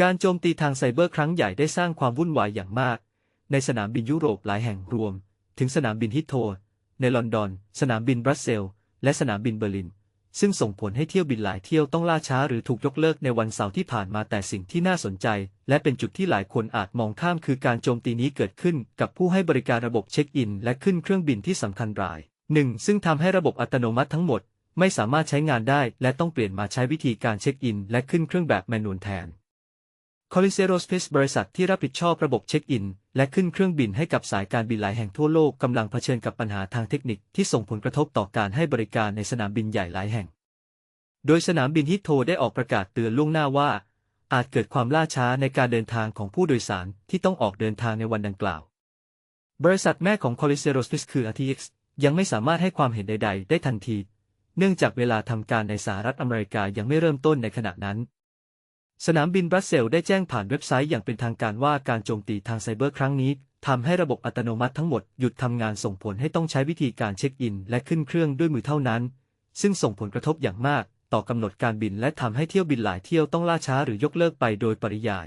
การโจมตีทางไซเบอร์ครั้งใหญ่ได้สร้างความวุ่นวายอย่างมาก ในสนามบินยุโรปหลายแห่งรวม ถึงสนามบินฮิตโทรในลอนดอน สนามบินบรัสเซล และสนามบินเบอร์ลิน ซึ่งส่งผลให้เที่ยวบินหลายเที่ยวต้องล่าช้าหรือถูกยกเลิกในวันเสาร์ที่ผ่านมาแต่สิ่งที่น่าสนใจ และเป็นจุดที่หลายคนอาจมองข้ามคือการโจมตีนี้เกิดขึ้นกับผู้ให้บริการระบบเช็คอิน และขึ้นเครื่องบินที่สำคัญรายหนึ่งซึ่งทำให้ระบบอัตโนมัติทั้งหมด ไม่สามารถใช้งานได้ และต้องเปลี่ยนมาใช้วิธีการเช็คอิน และขึ้นเครื่องแบบแมนนวลแทน c o l i s e r o s p a c e บริษัทที่รับผิดชอบระบบเช็คอิน และขึ้นเครื่องบินให้กับสายการบินหลายแห่งทั่วโลกกำลังเผชิญกับปัญหาทางเทคนิคที่ส่งผลกระทบต่อการให้บริการในสนามบินใหญ่หลายแห่ง โดยสนามบินฮิตโทได้ออกประกาศเตือนล่วงหน้าว่า อาจเกิดความล่าช้าในการเดินทางของผู้โดยสารที่ต้องออกเดินทางในวันดังกล่าว บริษัทแม่ของ c o l i s e r o s p a c e คือ RTX ยังไม่สามารถให้ความเห็นใด ๆ ได้ทันที เนื่องจากเวลาทำการในสหรัฐอเมริกายังไม่เริ่มต้นในขณะนั้น สนามบินบรัสเซลได้แจ้งผ่านเว็บไซต์อย่างเป็นทางการว่าการโจมตีทางไซเบอร์ครั้งนี้ทำให้ระบบอัตโนมัติทั้งหมดหยุดทำงานส่งผลให้ต้องใช้วิธีการเช็คอิน และขึ้นเครื่องด้วยมือเท่านั้น ซึ่งส่งผลกระทบอย่างมาก ต่อกำหนดการบินและทำให้เที่ยวบินหลายเที่ยวต้องล่าช้าหรือยกเลิกไปโดยปริยาย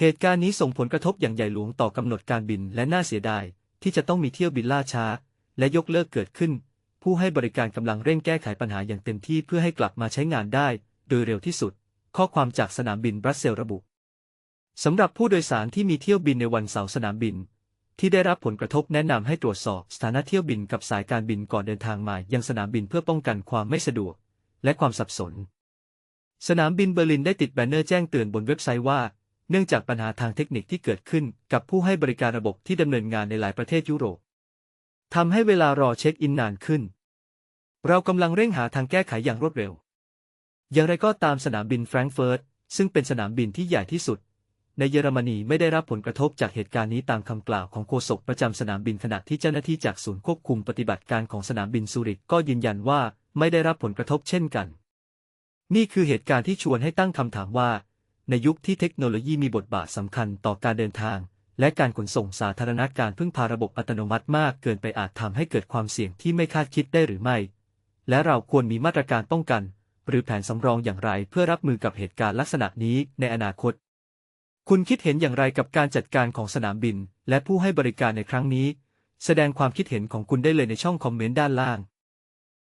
เหตุการณ์นี้ส่งผลกระทบอย่างใหญ่หลวงต่อกำหนดการบินและน่าเสียดาย ที่จะต้องมีเที่ยวบินล่าช้า และยกเลิกเกิดขึ้น ผู้ให้บริการกำลังเร่งแก้ไขปัญหาอย่างเต็มที่เพื่อให้กลับมาใช้งานได้ โดยเร็วที่สุด ข้อความจากสนามบินบรัสเซลระบุสำหรับผู้โดยสารที่มีเที่ยวบินในวันเสาร์สนามบิน ที่ได้รับผลกระทบแนะนำให้ตรวจสอบสถานะเที่ยวบินกับสายการบินก่อนเดินทางมายังสนามบินเพื่อป้องกันความไม่สะดวก และความสับสน สนามบินเบอร์ลินได้ติดแบนเนอร์แจ้งเตือนบนเว็บไซต์ว่า เนื่องจากปัญหาทางเทคนิคที่เกิดขึ้นกับผู้ให้บริการระบบที่ดำเนินงานในหลายประเทศยุโรปทำให้เวลารอเช็คอินนานขึ้น เรากำลังเร่งหาทางแก้ไขอย่างรวดเร็ว อย่างไรก็ตามสนามบินแฟรงก์เฟิร์ตซึ่งเป็นสนามบินที่ใหญ่ที่สุด ในเยอรมนีไม่ได้รับผลกระทบจากเหตุการณ์นี้ตามคำกล่าวของโฆษกประจำสนามบินขณะที่เจ้าหน้าที่จากศูนย์ควบคุมปฏิบัติการของสนามบินซูริกก็ยืนยันว่าไม่ได้รับผลกระทบเช่นกัน นี่คือเหตุการณ์ที่ชวนให้ตั้งคำถามว่า ในยุคที่เทคโนโลยีมีบทบาทสำคัญต่อการเดินทาง และการขนส่งสาธารณะการพึ่งพาระบบอัตโนมัติมากเกินไปอาจทำให้เกิดความเสี่ยงที่ไม่คาดคิดได้หรือไม่ และเราควรมีมาตรการป้องกัน หรือแผนสำรองอย่างไรเพื่อรับมือกับเหตุการณ์ลักษณะนี้ในอนาคต คุณคิดเห็นอย่างไรกับการจัดการของสนามบิน และผู้ให้บริการในครั้งนี้ แสดงความคิดเห็นของคุณได้เลยในช่องคอมเมนต์ด้านล่าง